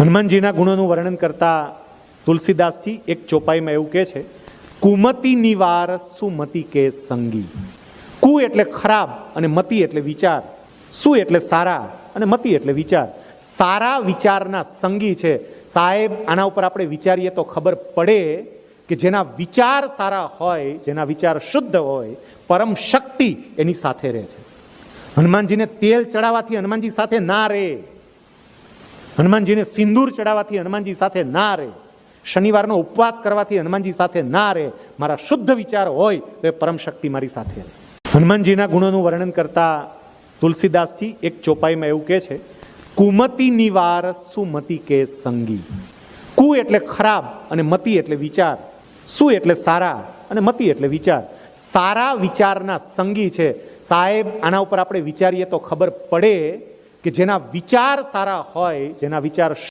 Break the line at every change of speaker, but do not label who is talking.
હનુમાનજીના ગુણોનું વર્ણન કરતા તુલસીદાસજી એક ચોપાઈમાં એવું કહે છે, કુમતી નિવાર સુમતી કે સંગી? કુ એટલે ખરાબ અને મતિ એટલે વિચાર. સુ એટલે સારા અને મતિ એટલે વિચાર? સારા વિચારના સંગી છે. સાહેબ, આના ઉપર આપણે વિચારીએ તો ખબર પડે કે જેના વિચાર સારા હોય, જેના વિચાર શુદ્ધ હોય, પરમ શક્તિ એની સાથે રહે છે. હનુમાનજીને તેલ ચડાવવાથી હનુમાનજી સાથે ના રહે. હનુમાનજીને સિંદૂર ચડાવવાથી હનુમાનજી સાથે ના રહે શનિવારનો ઉપવાસ કરવાથી હનુમાનજી સાથે ના રહે મારા શુદ્ધ વિચાર હોય તો એ પરમ શક્તિ મારી સાથે રહે. હનુમાનજીના ગુણોનું વર્ણન કરતા તુલસીદાસજી એક ચોપાઈમાં એવું કહે છે, કુમતિ નિવાર સુમતિ કે સંગી. કુ એટલે ખરાબ અને મતિ એટલે વિચાર. સુ એટલે સારા અને મતિ એટલે વિચાર. સારા વિચારના સંગી છે. સાહેબ, આના ઉપર આપણે વિચારીએ તો ખબર પડે કે જેના વિચાર સારા હોય જેના વિચાર